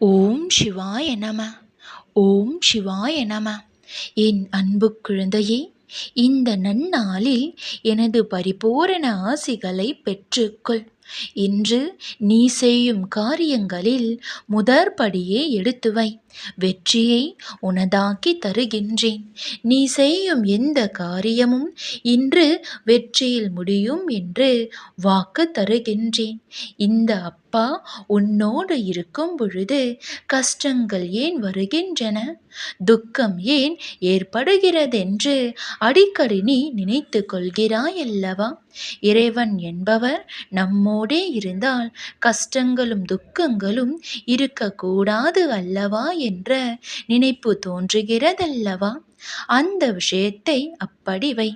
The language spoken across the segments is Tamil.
ஓம் சிவாய நம. ஓம் சிவாய நம. என் அன்பு குழந்தையே இந்த நன்னாளில் எனது பரிபூரண ஆசிகளை பெற்றுக்கொள். இன்று நீ செய்யும் காரியங்களில் முதற்படியே எடுத்து வை. வெற்றியை உனதாக்கி தருகின்றேன். நீ செய்யும் எந்த காரியமும் இன்று வெற்றியில் முடியும் என்று வாக்கு தருகின்றேன். இந்த அப்பா உன்னோடு இருக்கும் பொழுது கஷ்டங்கள் ஏன் வருகின்றன? துக்கம் ஏன் ஏற்படுகிறதென்று அடிக்கடி நீ நினைத்து கொள்கிறாயல்லவா? இறைவன் என்பவர் நம்மோடே இருந்தால் கஷ்டங்களும் துக்கங்களும் இருக்கக்கூடாது அல்லவா என்ற நினைப்பு தோன்றுகிறதல்லவா? அந்த விஷயத்தை அப்படி வை.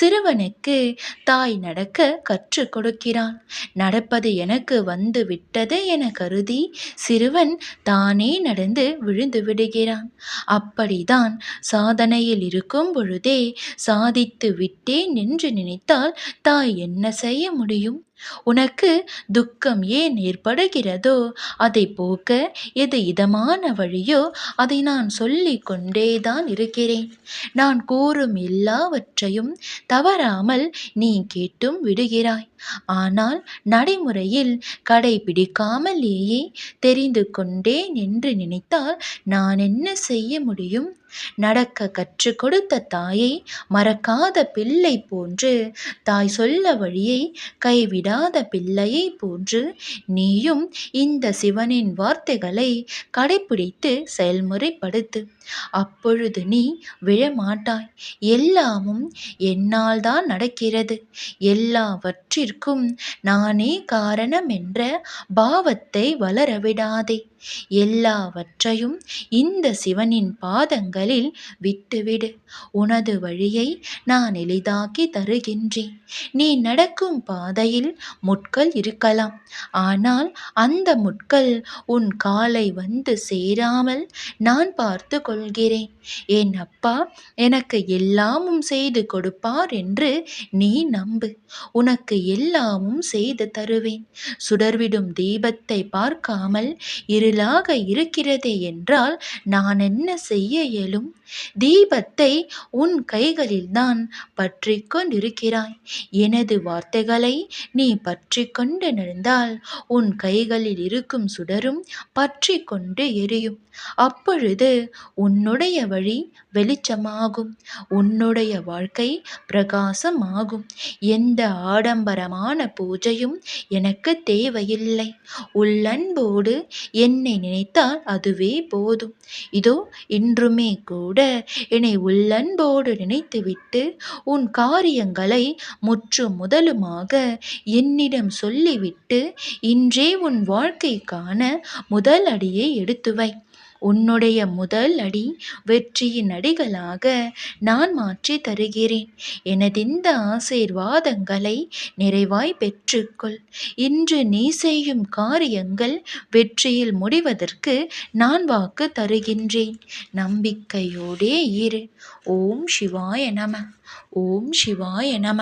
சிறுவனுக்கு தாய் நடக்க கற்றுக் கொடுக்கிறான். நடப்பது எனக்கு வந்து விட்டது என கருதி சிறுவன் தானே நடந்து விழுந்து விடுகிறான். அப்படிதான் சாதனையில் இருக்கும் பொழுதே சாதித்து விட்டேன் என்று நினைத்தால் தாய் என்ன செய்ய முடியும்? உனக்கு துக்கம் ஏன் ஏற்படுகிறதோ அதை போக்க எது இதமான வழியோ அதை நான் சொல்லிக் கொண்டேதான் இருக்கிறேன். நான் கூறும் எல்லாவற்றையும் தவறாமல் நீ கேட்டும் விடுகிறாய். ஆனால் நடைமுறையில் கடைபிடிக்காமலேயே தெரிந்து கொண்டேன் என்று நினைத்தால் நான் என்ன செய்ய முடியும்? நடக்க கற்றுக் கொடுத்த தாயை மறக்காத பிள்ளை போன்று தாய் சொல்ல வழியை கைவிடாத பிள்ளையை போன்று நீயும் இந்த சிவனின் வார்த்தைகளை கடைபிடித்து செயல்முறைப்படுத்து. அப்பொழுது நீ விழமாட்டாய். எல்லாமும் என்னால் தான் நடக்கிறது. எல்லாவற்றிற்கும் நானே காரணம் என்ற பாவத்தை வளரவிடாதே. எல்லாவற்றையும் இந்த சிவனின் பாதங்களில் விட்டுவிடு. உனது வழியை நான் எளிதாக்கி தருகின்றேன். நீ நடக்கும் பாதையில் முட்கள் இருக்கலாம். ஆனால் அந்த முட்கள் உன் காலை வந்து சேராமல் நான் பார்த்து கொள்கிறேன். என் அப்பா எனக்கு எல்லாமும் செய்து கொடுப்பார் என்று நீ நம்பு. உனக்கு எல்லாமும் செய்து தருவேன். சுடர்விடும் தீபத்தை பார்க்காமல் இருளாக இருக்கிறதே என்றால் நான் என்ன செய்ய இயலும்? தீபத்தை உன் கைகளில்தான் பற்றி கொண்டிருக்கிறாய். எனது வார்த்தைகளை நீ பற்றி கொண்டு நடந்தால் உன் கைகளில் இருக்கும் சுடரும் பற்றி கொண்டு எரியும். அப்பொழுது உன்னுடைய வழி வெளிச்சமாகும். உன்னுடைய வாழ்க்கை பிரகாசமாகும். எந்த ஆடம்பரமான பூஜையும் எனக்கு தேவையில்லை. உள்ளன்போடு என்னை நினைத்தால் அதுவே போதும். இதோ இன்றுமே கூட என்னை உள்ளன்போடு நினைத்துவிட்டு உன் காரியங்களை முற்று முதலுமாக என்னிடம் சொல்லிவிட்டு இன்றே உன் வாழ்க்கைக்கான முதல் அடியை எடுத்து வை. உன்னுடைய முதல் அடி வெற்றியின் அடிகளாக நான் மாற்றி தருகிறேன். எனதிந்த ஆசீர்வாதங்களை நிறைவாய் பெற்றுக்கொள். இன்று நீ செய்யும் காரியங்கள் வெற்றியில் முடிவதற்கு நான் வாக்கு தருகின்றேன். நம்பிக்கையோடே இரு. ஓம் சிவாய நம. ஓம் சிவாய நம.